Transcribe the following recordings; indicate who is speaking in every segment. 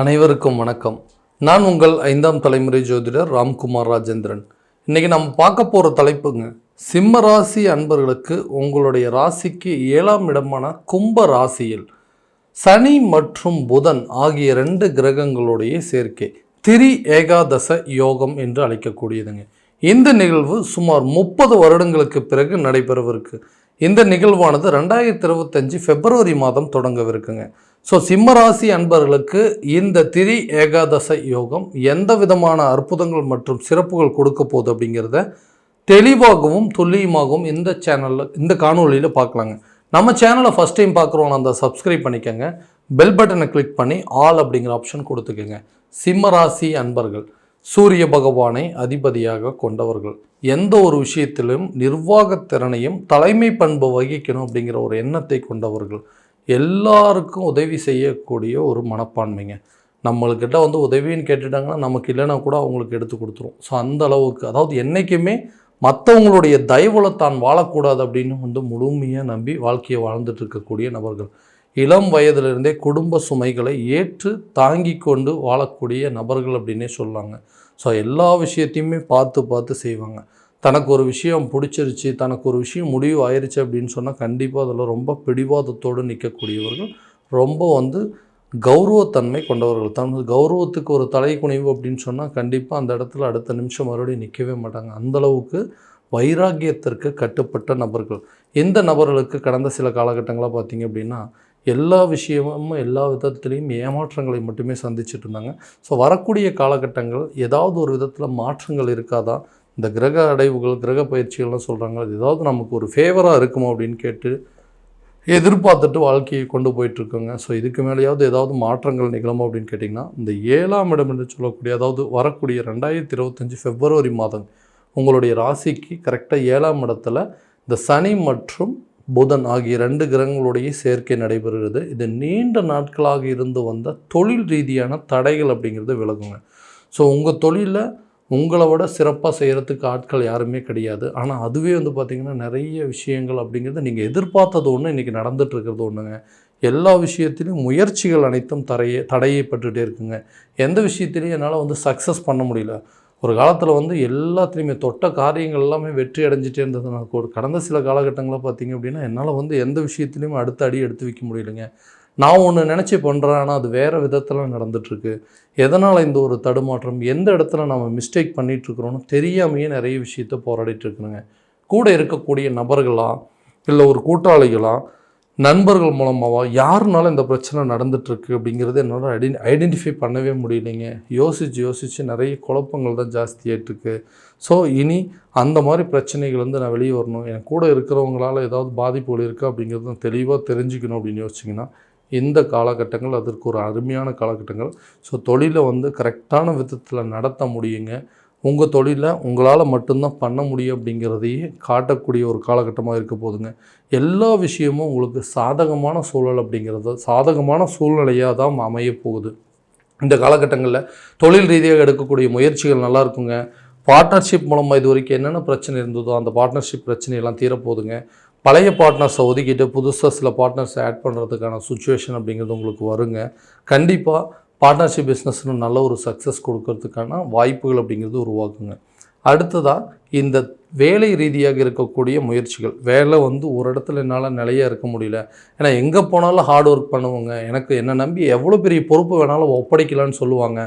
Speaker 1: அனைவருக்கும் வணக்கம். நான் உங்கள் ஐந்தாம் தலைமுறை ஜோதிடர் ராம்குமார் ராஜேந்திரன். இன்னைக்கு நம்ம பார்க்க போகிற தலைப்புங்க சிம்ம ராசி அன்பர்களுக்கு உங்களுடைய ராசிக்கு ஏழாம் இடமான கும்ப ராசியில் சனி மற்றும் புதன் ஆகிய ரெண்டு கிரகங்களுடைய சேர்க்கை திரி ஏகாதச யோகம் என்று அழைக்கக்கூடியதுங்க. இந்த நிகழ்வு சுமார் முப்பது வருடங்களுக்கு பிறகு நடைபெறவிருக்கு. இந்த நிகழ்வானது ரெண்டாயிரத்தி இருபத்தஞ்சு பிப்ரவரி மாதம் தொடங்கவிருக்குங்க. ஸோ சிம்மராசி அன்பர்களுக்கு இந்த திரி ஏகாதச யோகம் எந்த விதமான அற்புதங்கள் மற்றும் சிறப்புகள் கொடுக்க போகுது அப்படிங்கிறத தெளிவாகவும் துல்லியமாகவும் இந்த சேனலில் இந்த காணொலியில் பார்க்கலாங்க. நம்ம சேனலை ஃபஸ்ட் டைம் பார்க்குறோம் அந்த சப்ஸ்கிரைப் பண்ணிக்கோங்க. பெல் பட்டனை கிளிக் பண்ணி ஆல் அப்படிங்கிற ஆப்ஷன் கொடுத்துக்கோங்க. சிம்மராசி அன்பர்கள் சூரிய பகவானை அதிபதியாக கொண்டவர்கள் எந்த ஒரு விஷயத்திலும் நிர்வாகத் திறனையும் தலைமை பண்பு வகிக்கணும் அப்படிங்கிற ஒரு எண்ணத்தை கொண்டவர்கள் எல்லாருக்கும் உதவி செய்யக்கூடிய ஒரு மனப்பான்மைங்க. நம்மள்கிட்ட வந்து உதவின்னு கேட்டுட்டாங்கன்னா நமக்கு இல்லைன்னா கூட அவங்களுக்கு எடுத்து கொடுத்துரும். ஸோ அந்த அளவுக்கு அதாவது என்றைக்குமே மற்றவங்களுடைய தயவுல தான் வாழக்கூடாது அப்படின்னு வந்து முழுமையாக நம்பி வாழ்க்கையை வாழ்ந்துட்டு இருக்கக்கூடிய நபர்கள். இளம் வயதிலிருந்தே குடும்ப சுமைகளை ஏற்று தாங்கி கொண்டு வாழக்கூடிய நபர்கள் அப்படின்னே சொல்லாங்க. ஸோ எல்லா விஷயத்தையுமே பார்த்து பார்த்து செய்வாங்க. தனக்கு ஒரு விஷயம் பிடிச்சிருச்சு தனக்கு ஒரு விஷயம் முடிவு ஆயிடுச்சு அப்படின்னு சொன்னால் கண்டிப்பாக அதில் ரொம்ப பிடிவாதத்தோடு நிற்கக்கூடியவர்கள் ரொம்ப வந்து கௌரவத்தன்மை கொண்டவர்கள். தன் கௌரவத்துக்கு ஒரு தலை குனிவு அப்படின்னு சொன்னால் கண்டிப்பாக அந்த இடத்துல அடுத்த நிமிஷம் மறுபடியும் நிற்கவே மாட்டாங்க. அந்த அளவுக்கு வைராகியத்திற்கு கட்டுப்பட்ட நபர்கள். எந்த நபர்களுக்கு கடந்த சில காலகட்டங்களாக பார்த்தீங்க அப்படின்னா எல்லா விஷயமும் எல்லா விதத்துலேயும் ஏமாற்றங்களை மட்டுமே சந்திச்சுட்டு இருந்தாங்க. ஸோ வரக்கூடிய காலகட்டங்கள் ஏதாவது ஒரு விதத்தில் மாற்றங்கள் இருக்காதான் இந்த கிரக அடைவுகள் கிரக பயிற்சிகள்லாம் சொல்கிறாங்க அது ஏதாவது நமக்கு ஒரு ஃபேவராக இருக்குமோ அப்படின்னு கேட்டு எதிர்பார்த்துட்டு வாழ்க்கையை கொண்டு போயிட்டுருக்கோங்க. ஸோ இதுக்கு மேலேயாவது ஏதாவது மாற்றங்கள் நிகழுமோ அப்படின்னு கேட்டிங்கன்னா இந்த ஏழாம் இடம் என்று சொல்லக்கூடிய அதாவது வரக்கூடிய ரெண்டாயிரத்தி இருபத்தஞ்சி ஃபெப்ரவரி மாதம் உங்களுடைய ராசிக்கு கரெக்டாக ஏழாம் இடத்துல இந்த சனி மற்றும் புதன் ஆகிய ரெண்டு கிரகங்களுடைய சேர்க்கை நடைபெறுகிறது. இது நீண்ட நாட்களாக இருந்து வந்த தொழில் ரீதியான தடைகள் அப்படிங்கிறது விலகுங்க. ஸோ உங்கள் தொழிலில் உங்களை விட சிறப்பாக செய்கிறதுக்கு ஆட்கள் யாருமே கிடையாது. ஆனால் அதுவே வந்து பார்த்திங்கன்னா நிறைய விஷயங்கள் அப்படிங்கிறது நீங்கள் எதிர்பார்த்தது ஒன்று இன்றைக்கி நடந்துட்டு இருக்கிறது ஒன்றுங்க எல்லா விஷயத்திலையும் முயற்சிகள் அனைத்தும் தடையே தடையப்பட்டுகிட்டே இருக்குங்க. எந்த விஷயத்திலையும் என்னால் வந்து சக்ஸஸ் பண்ண முடியல. ஒரு காலத்தில் வந்து எல்லாத்துலேயுமே தொட்ட காரியங்கள் எல்லாமே வெற்றி அடைஞ்சிட்டே இருந்தது கூட கடந்த சில காலகட்டங்களில் பார்த்தீங்க அப்படின்னா என்னால் வந்து எந்த விஷயத்துலையுமே அடுத்த அடி எடுத்து வைக்க முடியலைங்க. நான் ஒன்று நினச்சி பண்ணுறேன் ஆனால் அது வேறு விதத்தில் நடந்துட்டுருக்கு. எதனால் இந்த ஒரு தடுமாற்றம்? எந்த இடத்துல நம்ம மிஸ்டேக் பண்ணிகிட்ருக்குறோன்னு தெரியாமையே நிறைய விஷயத்த போராடிட்டுருக்குறேங்க கூட இருக்கக்கூடிய நபர்களா இல்லை ஒரு கூட்டாளிகளா நண்பர்கள் மூலமாவா யாருனால இந்த பிரச்சனை நடந்துட்டுருக்கு அப்படிங்கிறது என்னால் ஐடி ஐடென்டிஃபை பண்ணவே முடியலைங்க. யோசித்து யோசித்து நிறைய குழப்பங்கள் தான் ஜாஸ்தியாயிட்டுருக்கு ஸோ இனி அந்த மாதிரி பிரச்சனைகள் வந்து நான் வெளியே வரணும். என் கூட இருக்கிறவங்களால ஏதாவது பாதிப்புகள் இருக்கா அப்படிங்கிறது நான் தெளிவாக தெரிஞ்சுக்கணும் அப்படின்னு யோசிச்சிங்கன்னா இந்த காலகட்டங்கள் அதற்கு ஒரு அருமையான காலகட்டங்கள். ஸோ தொழிலை வந்து கரெக்டான விதத்தில் நடத்த முடியுங்க. உங்கள் தொழிலை உங்களால் மட்டும்தான் பண்ண முடியும் அப்படிங்கிறதையே காட்டக்கூடிய ஒரு காலகட்டமாக இருக்க போதுங்க. எல்லா விஷயமும் உங்களுக்கு சாதகமான சூழல் அப்படிங்கிறது சாதகமான சூழ்நிலையாக தான் அமைய போகுது. இந்த காலகட்டங்களில் தொழில் ரீதியாக எடுக்கக்கூடிய முயற்சிகள் நல்லா இருக்குங்க. பார்ட்னர்ஷிப் மூலமாக இது வரைக்கும் என்னென்ன பிரச்சனை இருந்ததோ அந்த பார்ட்னர்ஷிப் பிரச்சனையெல்லாம் தீரப்போகுதுங்க. பழைய பார்ட்னர்ஸை ஒதுக்கிட்டு புதுசாக சில பார்ட்னர்ஸை ஆட் பண்ணுறதுக்கான சுச்சுவேஷன் அப்படிங்கிறது உங்களுக்கு வருங்க. கண்டிப்பாக பார்ட்னர்ஷிப் பிஸ்னஸ்னு நல்ல ஒரு சக்ஸஸ் கொடுக்கறதுக்கான வாய்ப்புகள் அப்படிங்கிறது உருவாக்குங்க. அடுத்ததாக இந்த வேலை ரீதியாக இருக்கக்கூடிய முயற்சிகள். வேலை வந்து ஒரு இடத்துல என்னால் நிலையாக இருக்க முடியல. ஏன்னா எங்கே போனாலும் ஹார்ட் ஒர்க் பண்ணுவோங்க. எனக்கு என்னை நம்பி எவ்வளோ பெரிய பொறுப்பு வேணாலும் ஒப்படைக்கலான்னு சொல்லுவாங்க.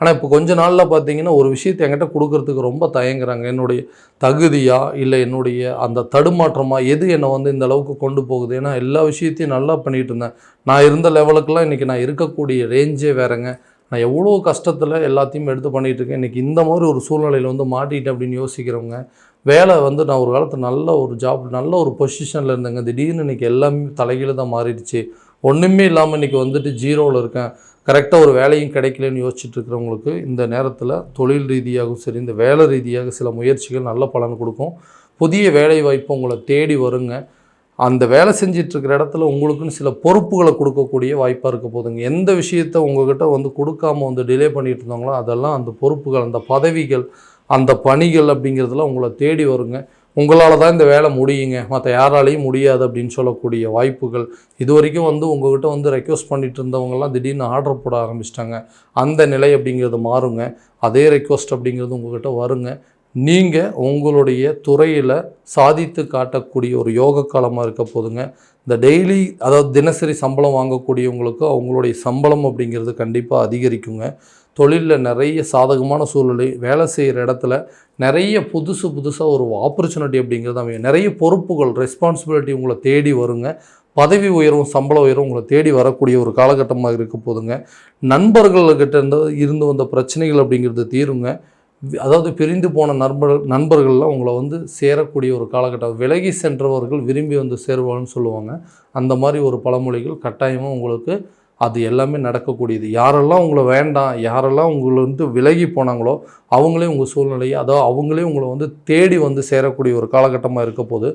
Speaker 1: ஆனால் இப்போ கொஞ்ச நாளில் பார்த்தீங்கன்னா ஒரு விஷயத்தை என்கிட்ட கொடுக்கறதுக்கு ரொம்ப தயங்குறாங்க. என்னுடைய தகுதியா இல்லை என்னுடைய அந்த தடுமாற்றமாக எது என்னை வந்து இந்த அளவுக்கு கொண்டு போகுது? ஏன்னா எல்லா விஷயத்தையும் நல்லா பண்ணிகிட்டு இருந்தேன். நான் இருந்த லெவலுக்கெல்லாம் இன்றைக்கி நான் இருக்கக்கூடிய ரேஞ்சே வேறங்க. நான் எவ்வளோ கஷ்டத்தில் எல்லாத்தையும் எடுத்து பண்ணிகிட்டு இருக்கேன். இன்றைக்கி இந்த மாதிரி ஒரு சூழ்நிலையில் வந்து மாட்டிக்கிட்டேன் அப்படின்னு யோசிக்கிறவங்க வேலை வந்து நான் ஒரு காலத்தில் நல்ல ஒரு ஜாப் நல்ல ஒரு பொசிஷனில் இருந்தேங்க. திடீர்னு இன்றைக்கி எல்லாமே தலைகீழ தான் மாறிடுச்சு. ஒன்றுமே இல்லாமல் இன்றைக்கி வந்துட்டு ஜீரோவில் இருக்கேன். கரெக்டாக ஒரு வேலையும் கிடைக்கலன்னு யோசிச்சுட்டு இருக்கிறவங்களுக்கு இந்த நேரத்தில் தொழில் ரீதியாகவும் சரி இந்த வேலை ரீதியாக சில முயற்சிகள் நல்ல பலன் கொடுக்கும். புதிய வேலை வாய்ப்பு உங்களை தேடி வருங்க. அந்த வேலை செஞ்சிட்ருக்கிற இடத்துல உங்களுக்குன்னு சில பொறுப்புகளை கொடுக்கக்கூடிய வாய்ப்பாக இருக்க போதுங்க. எந்த விஷயத்த உங்கள்கிட்ட வந்து கொடுக்காம வந்து டிலே பண்ணிகிட்டு இருந்தாங்களோ அதெல்லாம் அந்த பொறுப்புகள் அந்த பதவிகள் அந்த பணிகள் அப்படிங்கிறதுல உங்களை தேடி வருங்க. உங்களால் தான் இந்த வேலை முடியுங்க. மற்ற யாராலையும் முடியாது அப்படின்னு சொல்லக்கூடிய வாய்ப்புகள். இது வரைக்கும் வந்து உங்ககிட்ட வந்து ரெக்வஸ்ட் பண்ணிட்டு இருந்தவங்கலாம் திடீர்னு ஆர்டர் போட ஆரம்பிச்சிட்டாங்க. அந்த நிலை அப்படிங்கிறது மாறுங்க. அதே ரெக்வஸ்ட் அப்படிங்கிறது உங்ககிட்ட வருங்க. நீங்கள் உங்களுடைய துறையில் சாதித்து காட்டக்கூடிய ஒரு யோக காலமாக இருக்க போதுங்க. இந்த டெய்லி அதாவது தினசரி சம்பளம் வாங்கக்கூடியவங்களுக்கு அவங்களுடைய சம்பளம் அப்படிங்கிறது கண்டிப்பாக அதிகரிக்குங்க. தொழிலில் நிறைய சாதகமான சூழ்நிலை வேலை செய்கிற இடத்துல நிறைய புதுசு புதுசாக ஒரு ஆப்பர்ச்சுனிட்டி அப்படிங்கிறது அமையும். நிறைய பொறுப்புகள் ரெஸ்பான்சிபிலிட்டி உங்களை தேடி வருங்க. பதவி உயர்வும் சம்பள உயர்வும் உங்களை தேடி வரக்கூடிய ஒரு காலகட்டமாக இருக்க போதுங்க. நண்பர்கள்கிட்ட இருந்து இருந்து வந்த பிரச்சனைகள் அப்படிங்கிறது தீருங்க. அதாவது பிரிந்து போன நண்பர் நண்பர்கள்லாம் உங்களை வந்து சேரக்கூடிய ஒரு காலகட்டம். விலகி சென்றவர்கள் விரும்பி வந்து சேருவாங்கன்னு சொல்லுவாங்க. அந்த மாதிரி ஒரு பழமொழிகள் கட்டாயமாக உங்களுக்கு அது எல்லாமே நடக்கக்கூடியது. யாரெல்லாம் உங்களை வேண்டாம் யாரெல்லாம் உங்களை வந்து விலகி போனாங்களோ அவங்களே உங்கள் சூழ்நிலையை அதாவது அவங்களே உங்களை வந்து தேடி வந்து சேரக்கூடிய ஒரு காலகட்டமாக இருக்க போது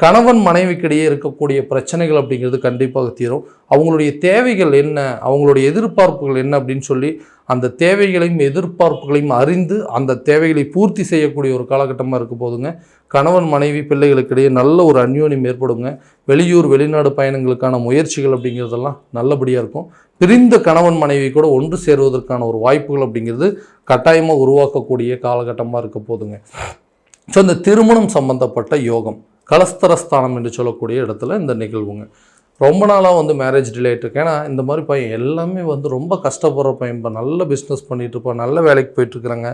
Speaker 1: கணவன் மனைவிக்கிடையே இருக்கக்கூடிய பிரச்சனைகள் அப்படிங்கிறது கண்டிப்பாக தீரும். அவங்களுடைய தேவைகள் என்ன? அவங்களுடைய எதிர்பார்ப்புகள் என்ன அப்படின்னு சொல்லி அந்த தேவைகளையும் எதிர்பார்ப்புகளையும் அறிந்து அந்த தேவைகளை பூர்த்தி செய்யக்கூடிய ஒரு காலகட்டமாக இருக்க போதுங்க. கணவன் மனைவி பிள்ளைகளுக்கிடையே நல்ல ஒரு அந்யோன்யம் ஏற்படுங்க. வெளியூர் வெளிநாடு பயணங்களுக்கான முயற்சிகள் அப்படிங்கிறதெல்லாம் நல்லபடியாக இருக்கும். பிரிந்த கணவன் மனைவி கூட ஒன்று சேருவதற்கான ஒரு வாய்ப்புகள் அப்படிங்கிறது கட்டாயமாக உருவாக்கக்கூடிய காலகட்டமாக இருக்க போதுங்க. ஸோ இந்த திருமணம் சம்பந்தப்பட்ட யோகம். கலஸ்தரஸ்தானம் என்று சொல்லக்கூடிய இடத்துல இந்த நிகழ்வுங்க. ரொம்ப நாளாக வந்து மேரேஜ் டிலே ஆகிட்டு ஏன்னா இந்த மாதிரி பையன் எல்லாமே வந்து ரொம்ப கஷ்டப்படுற பையன். இப்போ நல்ல பிஸ்னஸ் பண்ணிகிட்டு இருப்பான். நல்ல வேலைக்கு போயிட்டுருக்குறாங்க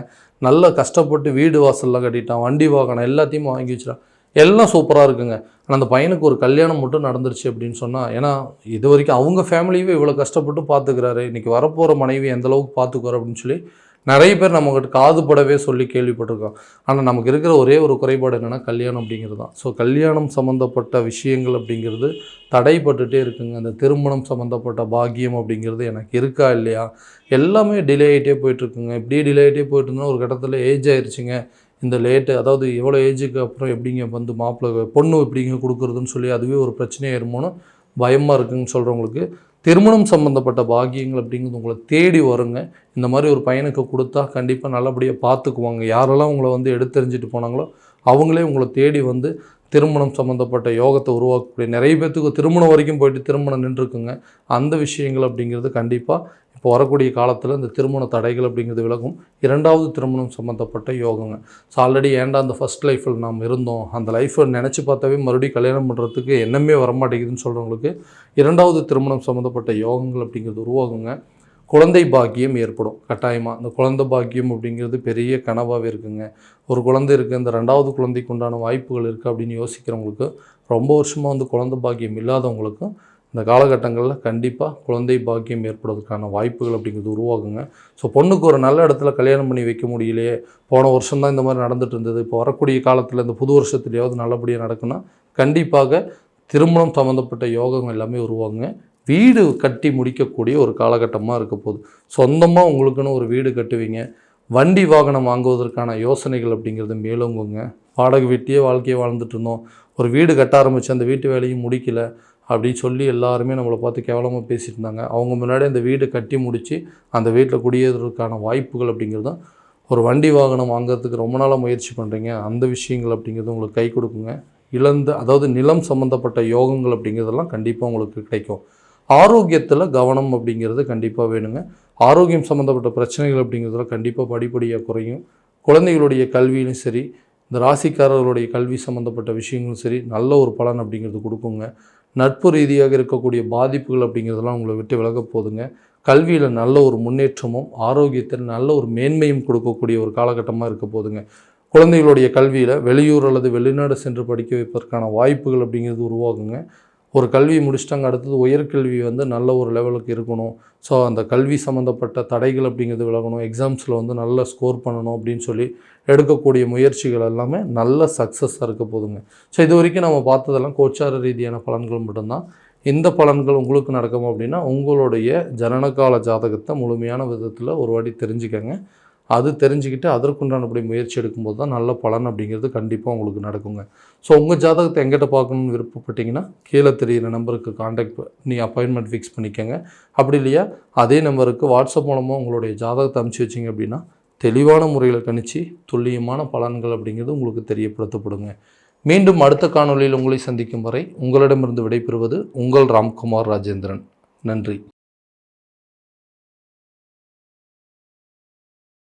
Speaker 1: நல்ல கஷ்டப்பட்டு வீடு வாசல்லாம் கட்டிட்டான். வண்டி வாகனம் எல்லாத்தையும் வாங்கி வச்சிட்டான். எல்லாம் சூப்பராக இருக்குங்க. ஆனால் அந்த பையனுக்கு ஒரு கல்யாணம் மட்டும் நடந்துருச்சு அப்படின்னு சொன்னால் ஏன்னா இது வரைக்கும் அவங்க ஃபேமிலியவே இவ்வளோ கஷ்டப்பட்டு பார்த்துக்கிறாரு. இன்றைக்கி வரப்போகிற மனைவி எந்த அளவுக்கு பார்த்துக்குவார் அப்படின்னு சொல்லி நிறைய பேர் நம்மக்கிட்ட காதுபடவே சொல்லி கேள்விப்பட்டிருக்கோம். ஆனால் நமக்கு இருக்கிற ஒரே ஒரு குறைபாடு என்னென்னா கல்யாணம் அப்படிங்கிறது தான். ஸோ கல்யாணம் சம்மந்தப்பட்ட விஷயங்கள் அப்படிங்கிறது தடைப்பட்டுட்டே இருக்குங்க. அந்த திருமணம் சம்மந்தப்பட்ட பாக்கியம் அப்படிங்கிறது எனக்கு இருக்கா இல்லையா? எல்லாமே டிலே ஆகிட்டே போயிட்டுருக்குங்க. இப்படியே டிலே ஆகிட்டே போயிட்டு இருந்தோம்னா ஒரு கட்டத்தில் ஏஜ் ஆயிடுச்சுங்க இந்த லேட்டு அதாவது எவ்வளோ ஏஜுக்கு அப்புறம் எப்படிங்க வந்து மாப்பிள்ளை பொண்ணு எப்படிங்க கொடுக்குறதுன்னு சொல்லி அதுவே ஒரு பிரச்சனையாயிருமோன்னு பயமாக இருக்குன்னு சொல்கிறவங்களுக்கு திருமணம் சம்மந்தப்பட்ட பாக்கியங்கள் அப்படிங்கிறது உங்களை தேடி வருங்க. இந்த மாதிரி ஒரு பையனுக்கு கொடுத்தா கண்டிப்பாக நல்லபடியாக பார்த்துக்குவாங்க யாரெல்லாம் உங்களை வந்து எடுத்தெறிஞ்சிட்டு போனாங்களோ அவங்களே உங்களை தேடி வந்து திருமணம் சம்மந்தப்பட்ட யோகத்தை உருவாக்கக்கூடிய நிறைய பேர்த்துக்கு திருமணம் வரைக்கும் போயிட்டு திருமணம் நின்றுருக்குங்க. அந்த விஷயங்கள் அப்படிங்கிறது கண்டிப்பாக இப்போ வரக்கூடிய காலத்தில் இந்த திருமண தடைகள் அப்படிங்கிறது விலகும். இரண்டாவது திருமணம் சம்மந்தப்பட்ட யோகங்க. ஸோ ஆல்ரெடி ஏன்டா அந்த ஃபஸ்ட் லைஃப்பில் நாம் இருந்தோம்? அந்த லைஃப்பை நினச்சி பார்த்தாவே மறுபடியும் கல்யாணம் பண்ணுறதுக்கு எண்ணமே வரமாட்டேங்குதுன்னு சொல்கிறவங்களுக்கு இரண்டாவது திருமணம் சம்மந்தப்பட்ட யோகங்கள் அப்படிங்கிறது உருவாகுங்க. குழந்தை பாக்கியம் ஏற்படும். கட்டாயமாக அந்த குழந்தை பாக்கியம் அப்படிங்கிறது பெரிய கனவாகவே இருக்குங்க. ஒரு குழந்தை இருக்குது இந்த ரெண்டாவது குழந்தைக்கு உண்டான வாய்ப்புகள் இருக்குது அப்படின்னு யோசிக்கிறவங்களுக்கு ரொம்ப வருஷமாக வந்து குழந்தை பாக்கியம் இல்லாதவங்களுக்கும் இந்த காலகட்டங்களில் கண்டிப்பாக குழந்தை பாக்கியம் ஏற்படுவதற்கான வாய்ப்புகள் அப்படிங்கிறது உருவாகுங்க. ஸோ பொண்ணுக்கு ஒரு நல்ல இடத்துல கல்யாணம் பண்ணி வைக்க முடியலையே போன வருஷம் தான் இந்த மாதிரி நடந்துட்டு இருந்தது இப்போ வரக்கூடிய காலத்தில் இந்த புது வருஷத்துலையாவது நல்லபடியாக நடக்குன்னா கண்டிப்பாக திருமணம் சம்மந்தப்பட்ட யோகம் எல்லாமே உருவாகுங்க. வீடு கட்டி முடிக்கக்கூடிய ஒரு காலகட்டமாக இருக்க போகுது. சொந்தமாக உங்களுக்குன்னு ஒரு வீடு கட்டுவீங்க. வண்டி வாகனம் வாங்குவதற்கான யோசனைகள் அப்படிங்கிறது மேலோங்குங்க வாடகை வீட்டையே வாழ்க்கையை வாழ்ந்துட்டு இருந்தோம். ஒரு வீடு கட்ட ஆரம்பித்து அந்த வீட்டு வேலையும் முடிக்கல அப்படின்னு சொல்லி எல்லாருமே நம்மளை பார்த்து கேவலமாக பேசிட்டு இருந்தாங்க. அவங்க முன்னாடி அந்த வீடு கட்டி முடித்து அந்த வீட்டில் குடியேறதுக்கான வாய்ப்புகள் அப்படிங்கிறது தான் ஒரு வண்டி வாகனம் வாங்குறதுக்கு ரொம்ப நாளாக முயற்சி பண்ணுறீங்க அந்த விஷயங்கள் அப்படிங்கிறது உங்களுக்கு கை கொடுக்குங்க. இழந்து அதாவது நிலம் சம்மந்தப்பட்ட யோகங்கள் அப்படிங்கிறதெல்லாம் கண்டிப்பாக உங்களுக்கு கிடைக்கும். ஆரோக்கியத்தில் கவனம் அப்படிங்கிறது கண்டிப்பாக வேணுங்க. ஆரோக்கியம் சம்மந்தப்பட்ட பிரச்சனைகள் அப்படிங்கிறதுல கண்டிப்பாக படிப்படியாக குறையும். குழந்தைகளுடைய கல்வியிலும் சரி இந்த ராசிக்காரர்களுடைய கல்வி சம்மந்தப்பட்ட விஷயங்களும் சரி நல்ல ஒரு பலன் அப்படிங்கிறது கொடுக்குங்க. நட்பு ரீதியாக இருக்கக்கூடிய பாதிப்புகள் அப்படிங்கிறதெல்லாம் உங்களை விட்டு விலகப் போதுங்க கல்வியில் நல்ல ஒரு முன்னேற்றமும் ஆரோக்கியத்தில் நல்ல ஒரு மேன்மையும் கொடுக்கக்கூடிய ஒரு காலகட்டமாக இருக்க போதுங்க குழந்தைகளுடைய கல்வியில் வெளியூர் அல்லது வெளிநாடு சென்று படிக்க வைப்பதற்கான வாய்ப்புகள் அப்படிங்கிறது உருவாகுங்க. ஒரு கல்வி முடிச்சிட்டாங்க அடுத்தது உயர்கல்வி வந்து நல்ல ஒரு லெவலுக்கு இருக்கணும். ஸோ அந்த கல்வி சம்மந்தப்பட்ட தடைகள் அப்படிங்கிறது விலகணும். எக்ஸாம்ஸில் வந்து நல்ல ஸ்கோர் பண்ணணும் அப்படின்னு சொல்லி எடுக்கக்கூடிய முயற்சிகள் எல்லாமே நல்ல சக்ஸஸாக இருக்க போதுங்க. ஸோ இது வரைக்கும் நம்ம பார்த்ததெல்லாம் கோச்சார ரீதியான பலன்கள் மட்டும்தான். இந்த பலன்கள் உங்களுக்கு நடக்கும் அப்படின்னா உங்களுடைய ஜனனகால ஜாதகத்தை முழுமையான விதத்தில் ஒரு வாட்டி தெரிஞ்சுக்கங்க. அது தெரிஞ்சுக்கிட்டு அதற்குண்டானபடி முயற்சி எடுக்கும்போது தான் நல்ல பலன் அப்படிங்கிறது கண்டிப்பாக உங்களுக்கு நடக்குங்க. ஸோ உங்கள் ஜாதகத்தை எங்கிட்ட பார்க்கணும்னு விருப்பப்பட்டீங்கன்னா கீழே தெரியிற நம்பருக்கு காண்டாக்ட் நீ அப்பாயின்மெண்ட் ஃபிக்ஸ் பண்ணிக்கோங்க. அப்படி இல்லையா? அதே நம்பருக்கு வாட்ஸ்அப் மூலமாக உங்களுடைய ஜாதகத்தை அனுப்பிச்சி வச்சிங்க அப்படின்னா தெளிவான முறையில் கணிச்சு துல்லியமான பலன்கள் அப்படிங்கிறது உங்களுக்கு தெரியப்படுத்தப்படுங்க. மீண்டும் அடுத்த காணொளியில் உங்களை சந்திக்கும் வரை உங்களிடமிருந்து விடைபெறுவது உங்கள் ராம்குமார் ராஜேந்திரன். நன்றி.